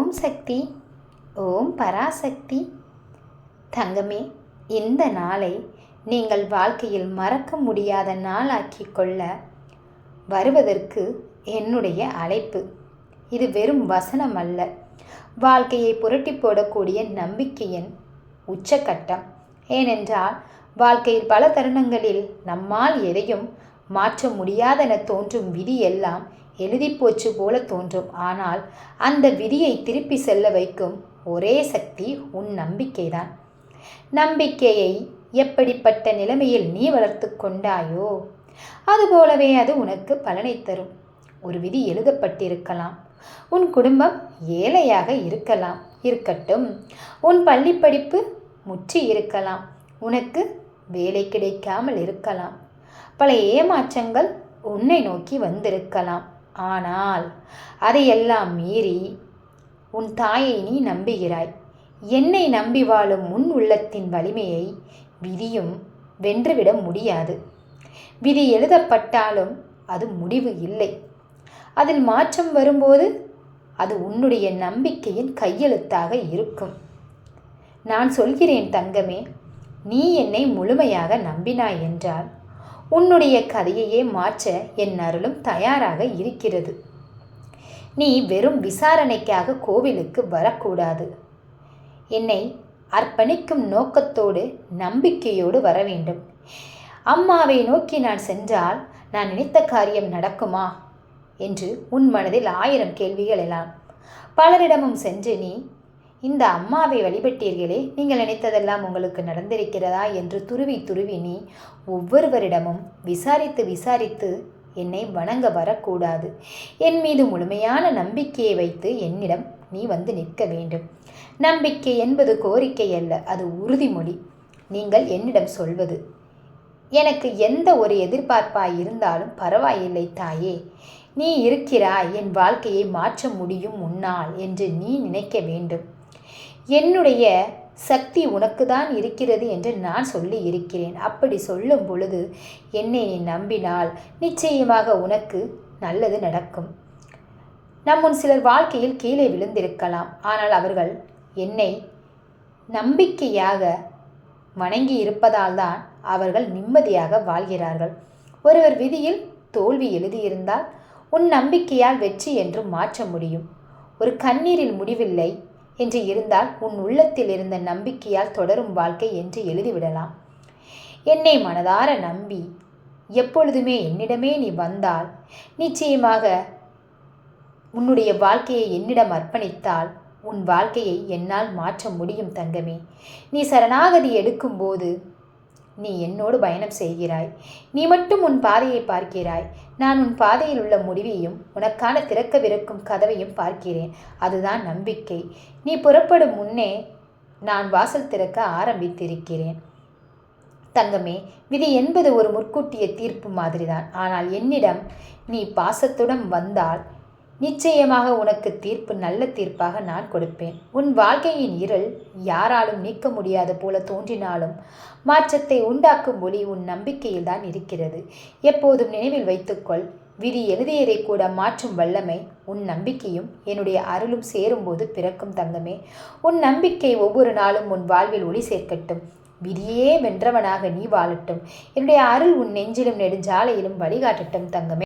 ஓம் சக்தி ஓம் பராசக்தி. தங்கமே இந்த நாளை நீங்கள் வாழ்க்கையில் மறக்க முடியாத நாளாக்கி கொள்ள வருவதற்கு என்னுடைய அழைப்பு. இது வெறும் வசனம் அல்ல வாழ்க்கையை புரட்டி போடக்கூடிய நம்பிக்கையின் உச்சக்கட்டம். ஏனென்றால் வாழ்க்கையில் பல தருணங்களில் நம்மால் எதையும் மாற்ற முடியாதென தோன்றும் விதி எல்லாம் எழுதி போச்சு போல தோன்றும். ஆனால் அந்த விதியை திருப்பி செல்ல வைக்கும் ஒரே சக்தி உன் நம்பிக்கைதான். நம்பிக்கையை எப்படிப்பட்ட நிலைமையில் நீ வளர்த்து கொண்டாயோ அதுபோலவே அது உனக்கு பலனை தரும். ஒரு விதி எழுதப்பட்டிருக்கலாம். உன் குடும்பம் ஏழையாக இருக்கலாம். இருக்கட்டும் உன் பள்ளி படிப்பு முற்றி இருக்கலாம். உனக்கு வேலை கிடைக்காமல் இருக்கலாம். பல ஏமாற்றங்கள் உன்னை நோக்கி வந்திருக்கலாம். ஆனால் அதையெல்லாம் மீறி உன் தாயை நீ நம்புகிறாய். என்னை நம்பி வாழும் முன் உள்ளத்தின் வலிமையை விதியும் வென்றுவிட முடியாது. விதி எழுதப்பட்டாலும் அது முடிவு இல்லை. அதில் மாற்றம் வரும்போது அது உன்னுடைய நம்பிக்கையின் கையெழுத்தாக இருக்கும். நான் சொல்கிறேன் தங்கமே நீ என்னை முழுமையாக நம்பினாய் என்றால் உன்னுடைய கதையையே மாற்ற என் அருளும் தயாராக இருக்கிறது. நீ வெறும் விசாரணைக்காக கோவிலுக்கு வரக்கூடாது. என்னை அர்ப்பணிக்கும் நோக்கத்தோடு நம்பிக்கையோடு வர வேண்டும். அம்மாவை நோக்கி நான் சென்றால் நான் நினைத்த காரியம் நடக்குமா? என்று உன் மனதில் ஆயிரம் கேள்விகள் எல்லாம் பலரிடமும் சென்று நீ இந்த அம்மாவை வழிபட்டீர்களே நீங்கள் நினைத்ததெல்லாம் உங்களுக்கு நடந்திருக்கிறதா என்று துருவி துருவி நீ ஒவ்வொருவரிடமும் விசாரித்து விசாரித்து என்னை வணங்க வரக்கூடாது. என் மீது முழுமையான நம்பிக்கையை வைத்து என்னிடம் நீ வந்து நிற்க வேண்டும். நம்பிக்கை என்பது கோரிக்கை அல்ல அது உறுதிமொழி. நீங்கள் என்னிடம் சொல்வது எனக்கு எந்த ஒரு எதிர்பார்ப்பாய் இருந்தாலும் பரவாயில்லை தாயே. நீ இருக்கிறாய் என் வாழ்க்கையை மாற்ற முடியும் உன்னால் என்று நீ நினைக்க வேண்டும். என்னுடைய சக்தி உனக்கு தான் இருக்கிறது என்று நான் சொல்லி இருக்கிறேன் அப்படி சொல்லும் பொழுது என்னை நீ நம்பினால் நிச்சயமாக உனக்கு நல்லது நடக்கும். நம்முன் சிலர் வாழ்க்கையில் கீழே விழுந்திருக்கலாம். ஆனால் அவர்கள் என்னை நம்பிக்கையாக வணங்கி இருப்பதால் தான் அவர்கள் நிம்மதியாக வாழ்கிறார்கள். ஒருவர் விதியில் தோல்வி எழுதியிருந்தால் உன் நம்பிக்கையால் வெற்றி என்று மாற்ற முடியும். ஒரு கண்ணீரில் முடிவில்லை என்று இருந்தால் உன் உள்ளத்தில் இருந்த நம்பிக்கையால் தொடரும் வாழ்க்கை என்று எழுதிவிடலாம். என்னை மனதார நம்பி எப்பொழுதுமே என்னிடமே நீ வந்தால் நிச்சயமாக உன்னுடைய வாழ்க்கையை என்னிடம் அர்ப்பணித்தால் உன் வாழ்க்கையை என்னால் மாற்ற முடியும் தங்கமே. நீ சரணாகதி எடுக்கும்போது நீ என்னோடு பயணம் செய்கிறாய். நீ மட்டும் உன் பாதையை பார்க்கிறாய். நான் உன் பாதையில் உள்ள முடிவையும் உனக்கான திறக்கவிருக்கும் கதவையும் பார்க்கிறேன். அதுதான் நம்பிக்கை. நீ புறப்படும் முன்னே நான் வாசல் திறக்க ஆரம்பித்திருக்கிறேன். தங்கமே விதி என்பது ஒரு முற்கூட்டிய தீர்ப்பு மாதிரிதான். ஆனால் என்னிடம் நீ பாசத்துடன் வந்தால் நிச்சயமாக உனக்கு தீர்ப்பு நல்ல தீர்ப்பாக நான் கொடுப்பேன். உன் வாழ்க்கையின் இருள் யாராலும் நீக்க முடியாத போல தோன்றினாலும் மாற்றத்தை உண்டாக்கும் ஒளி உன் நம்பிக்கையில் தான் இருக்கிறது. எப்போதும் நினைவில் வைத்துக்கொள் விதி எழுதியதை கூட மாற்றும் வல்லமை உன் நம்பிக்கையும் என்னுடைய அருளும் சேரும்போது பிறக்கும் தங்கமே. உன் நம்பிக்கை ஒவ்வொரு நாளும் உன் வாழ்வில் ஒளி சேர்க்கட்டும். விதியே வென்றவனாக நீ வாழட்டும். என்னுடைய அருள் உன் நெஞ்சிலும் நெடுஞ்சாலையிலும் வழிகாட்டட்டும் தங்கமே.